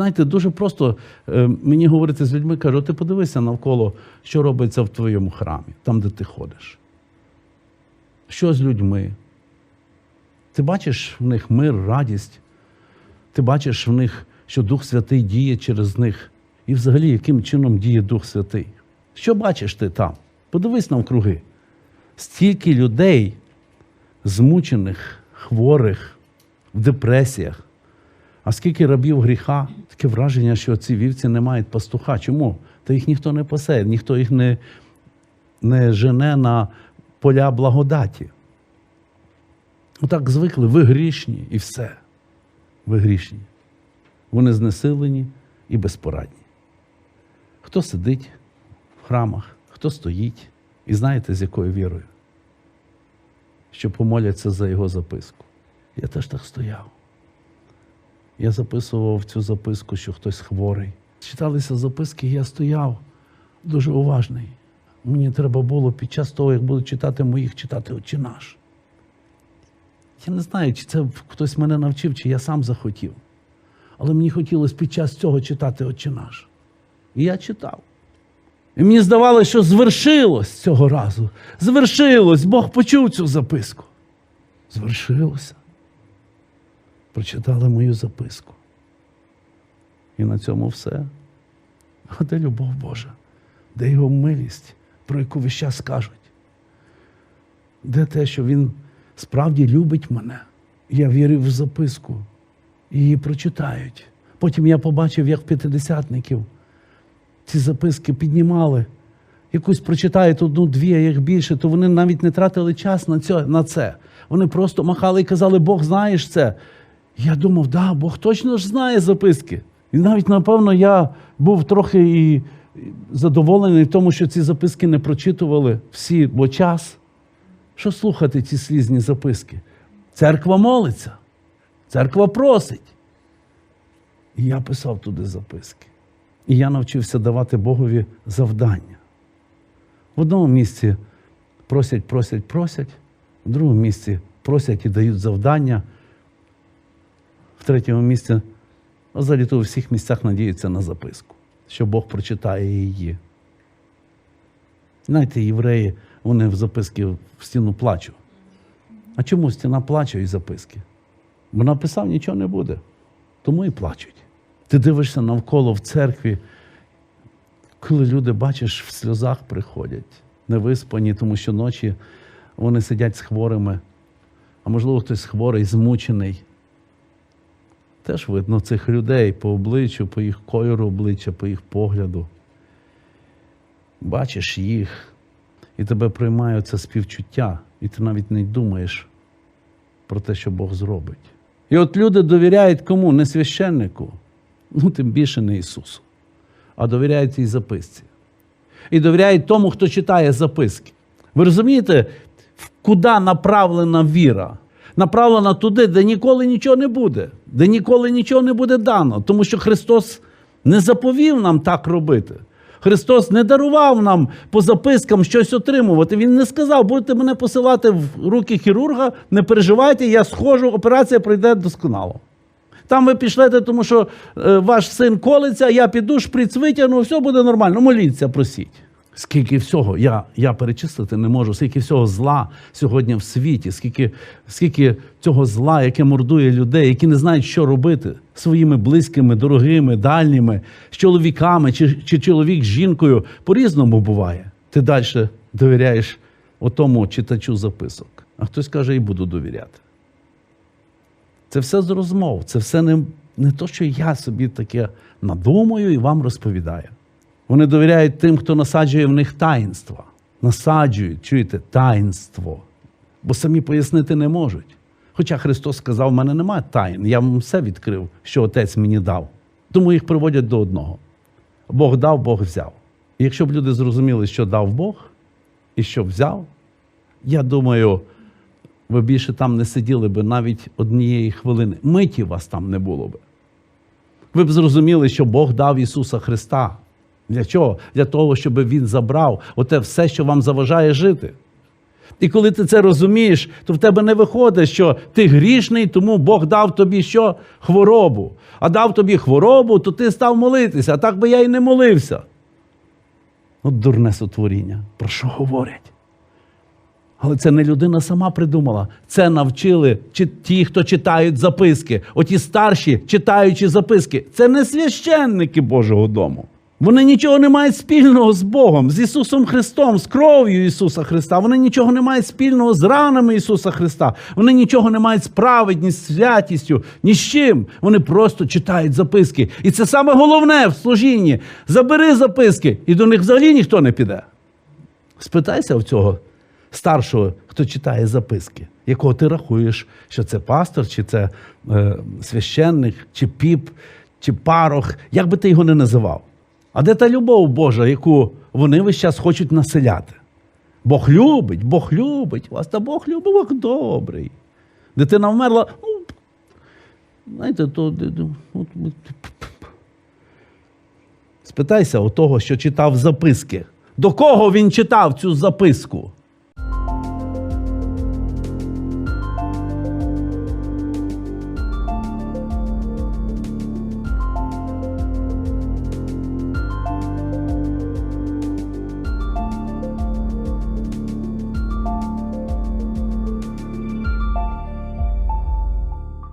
знаєте, дуже просто е, мені говорити з людьми, кажу, ти подивися навколо, що робиться в твоєму храмі, там, де ти ходиш. Що з людьми? Ти бачиш в них мир, радість, ти бачиш в них, що Дух Святий діє через них. І взагалі, яким чином діє Дух Святий? Що бачиш ти там? Подивись навкруги. Стільки людей, змучених, хворих, в депресіях. А скільки рабів гріха, таке враження, що ці вівці не мають пастуха. Чому? Та їх ніхто не пасе, ніхто їх не, не жене на поля благодаті. Отак звикли, ви грішні і все. Ви грішні. Вони знесилені і безпорадні. Хто сидить в храмах, хто стоїть, і знаєте, з якою вірою? Що помоляться за його записку. Я теж так стояв. Я записував цю записку, що хтось хворий. Читалися записки, я стояв дуже уважний. Мені треба було під час того, як буду читати моїх, читати «Отче наш. Я не знаю, чи це хтось мене навчив, чи я сам захотів. Але мені хотілося під час цього читати «Отче наш. І я читав. І мені здавалося, що звершилось цього разу. Звершилось, Бог почув цю записку. Звершилося. Прочитали мою записку. І на цьому все. А де любов Божа? Де його милість, про яку весь час кажуть? Де те, що він справді любить мене? Я вірив в записку. Її прочитають. Потім я побачив, як п'ятидесятників ці записки піднімали. Якусь прочитають одну-дві, а їх більше, то вони навіть не тратили час на це. Вони просто махали і казали, Бог знаєш це. Я думав, да, Бог точно ж знає записки. І навіть, напевно, я був трохи і задоволений тому, що ці записки не прочитували всі, бо час. Що слухати ці слізні записки? Церква молиться, церква просить. І я писав туди записки. І я навчився давати Богові завдання. В одному місці просять, просять, просять, в другому місці просять і дають завдання, в третьому місці, ну, взагалі то у всіх місцях надіються на записку, що Бог прочитає її. Знаєте, євреї, вони в записки в стіну плачуть. А чому стіна плаче і записки? Бо написав нічого не буде. Тому і плачуть. Ти дивишся навколо в церкві, коли люди, бачиш, в сльозах приходять, невиспані, тому що ночі вони сидять з хворими, а можливо, хтось хворий, змучений. Теж видно цих людей по обличчю, по їх кольору обличчя, по їх погляду. Бачиш їх, і тебе приймає це співчуття, і ти навіть не думаєш про те, що Бог зробить. І от люди довіряють кому? Не священнику, ну тим більше не Ісусу, а довіряють цій записці. І довіряють тому, хто читає записки. Ви розумієте, куди направлена віра? Направлена туди, де ніколи нічого не буде, де ніколи нічого не буде дано, тому що Христос не заповів нам так робити. Христос не дарував нам по запискам щось отримувати. Він не сказав, будете мене посилати в руки хірурга, не переживайте, я схожу, операція пройде досконало. Там ви пішлете, тому що е, ваш син колиться, я піду, шприц витягну, все буде нормально. Моліться, просіть. Скільки всього я, я перечислити не можу, скільки всього зла сьогодні в світі, скільки, скільки цього зла, яке мордує людей, які не знають, що робити своїми близькими, дорогими, дальніми, з чоловіками чи, чи чоловік з жінкою. По-різному буває. Ти далі довіряєш отому читачу записок. А хтось каже, і буду довіряти. Це все з розмов, це все не, не то, що я собі таке надумаю і вам розповідаю. Вони довіряють тим, хто насаджує в них таїнства. Насаджують, чуєте, таїнство. Бо самі пояснити не можуть. Хоча Христос сказав, в мене немає таїн, я вам все відкрив, що Отець мені дав. Тому їх приводять до одного. Бог дав, Бог взяв. І якщо б люди зрозуміли, що дав Бог і що взяв, я думаю, ви більше там не сиділи б навіть однієї хвилини. Миті вас там не було б. Ви б зрозуміли, що Бог дав Ісуса Христа. Для чого? Для того, щоб Він забрав оте все, що вам заважає жити. І коли ти це розумієш, то в тебе не виходить, що ти грішний, тому Бог дав тобі що? Хворобу. А дав тобі хворобу, то ти став молитися. А так би я й не молився. От дурне сотворіння. Про що говорять? Але це не людина сама придумала. Це навчили чи ті, хто читають записки. Оті старші, читаючи записки. Це не священники Божого дому. Вони нічого не мають спільного з Богом, з Ісусом Христом, з кров'ю Ісуса Христа. Вони нічого не мають спільного з ранами Ісуса Христа. Вони нічого не мають з праведністю, святістю, ні з чим. Вони просто читають записки. І це саме головне в служінні. Забери записки, і до них взагалі ніхто не піде. Спитайся в цього старшого, хто читає записки, якого ти рахуєш, що це пастор, чи це е, священник, чи піп, чи парох, як би ти його не називав. А де та любов Божа, яку вони весь час хочуть населяти? Бог любить, Бог любить вас, та Бог любить, Бог добрий. Дитина вмерла, ну, знаєте, то. Спитайся у того, що читав записки. До кого він читав цю записку?